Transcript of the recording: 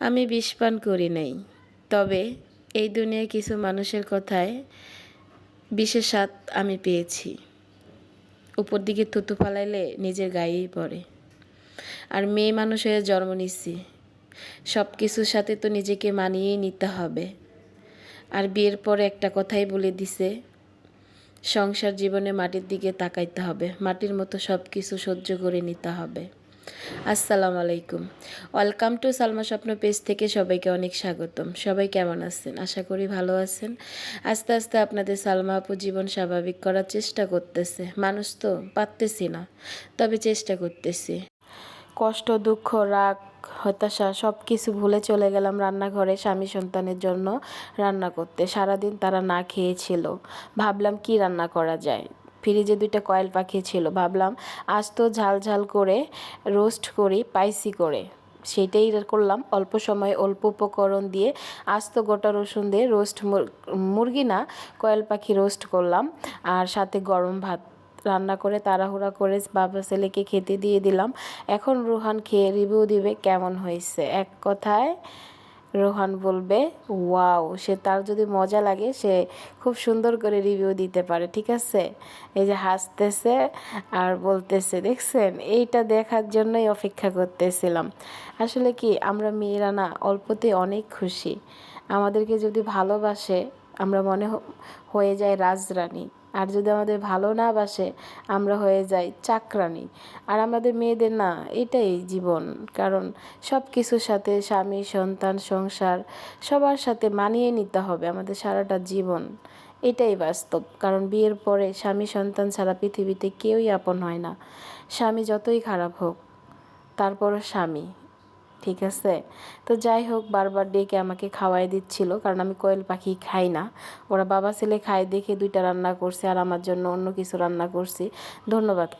আমি বিষ পান করি নাই। তবে এই দুনিয়ায় কিছু মানুষের কথায় বিষের স্বাদ আমি পেয়েছি। উপর দিকে থুতু ফালাইলে নিজের গায়েই পড়ে। আর মেয়ে মানুষ হয়ে জন্ম নিচ্ছি সব কিছুর সাথে তো নিজেকে মানিয়েই নিতে হবে। আর বিয়ের পরে একটা কথাই বলে দিছে, সংসার জীবনে মাটির দিকে তাকাইতে হবে। মাটির মতো সব কিছু সহ্য করে নিতে হবে। আসসালামু আলাইকুম ওয়েলকাম টু সালমা স্বপ্ন পেজ থেকে সবাইকে অনেক স্বাগতম। সবাই কেমন আছেন? আশা করি ভালো আছেন। আস্তে আস্তে আপনাদের সালমা আপু জীবন স্বাভাবিক করার চেষ্টা করতেছে। মানুষ তো পারতেছি না, তবে চেষ্টা করতেছি। কষ্ট, দুঃখ, রাগ, হতাশা সব কিছু ভুলে চলে গেলাম রান্নাঘরে স্বামী সন্তানের জন্য রান্না করতে। সারাদিন তারা না খেয়েছিল। ভাবলাম কি রান্না করা যায়? ফ্রিজে দুইটা কয়েল পাখি ছিল ভাবলাম আজ তো ঝাল ঝাল করে রোস্ট করি পাইসি করে। সেটাই করলাম, অল্প সময়ে অল্প উপকরণ দিয়ে আস্ত গোটা রসুন দিয়ে রোস্ট মুরগি না, কয়েল পাখি রোস্ট করলাম। আর সাথে গরম ভাত রান্না করে তাড়াহুড়া করে বাবা ছেলেকে খেতে দিয়ে দিলাম। এখন রুহান খেয়ে রিভিউ দিবে কেমন হয়েছে। এক কথায় রোহান বলবে, ওয়াও, সে তার যদি মজা লাগে, সে খুব সুন্দর করে রিভিউ দিতে পারে, ঠিক আছে? এই যে হাসতেছে আর বলতেছে, দেখছেন, এইটা দেখার জন্যই অপেক্ষা করতেছিলাম। আসলে কি, আমরা মেয়েরা না অল্পতে অনেক খুশি। আমাদেরকে যদি ভালোবাসে, আমরা মনে হয়ে যায় রাজরানী। আর যদি আমাদের ভালো না বাসে, আমরা হয়ে যাই চাকরানি। আর আমাদের মেয়েদের না, এটাই জীবন। কারণ সব কিছুর সাথে স্বামী, সন্তান, সংসার, সবার সাথে মানিয়ে নিতে হবে আমাদের সারাটা জীবন। এটাই বাস্তব। কারণ বিয়ের পরে স্বামী, সন্তান ছাড়া পৃথিবীতে কেউই আপন হয় না। স্বামী যতই খারাপ হোক, তারপরও স্বামী। ঠিক আছে? তো যাই হোক, বারবার ডেকে আমাকে খাওয়াই দিচ্ছিল, কারণ আমি কয়েল পাখি খাই না। ওরা বাবা ছেলে খায়, দেখে দুইটা রান্না করছে, আর আমার জন্য অন্য কিছু রান্না করছি। ধন্যবাদ।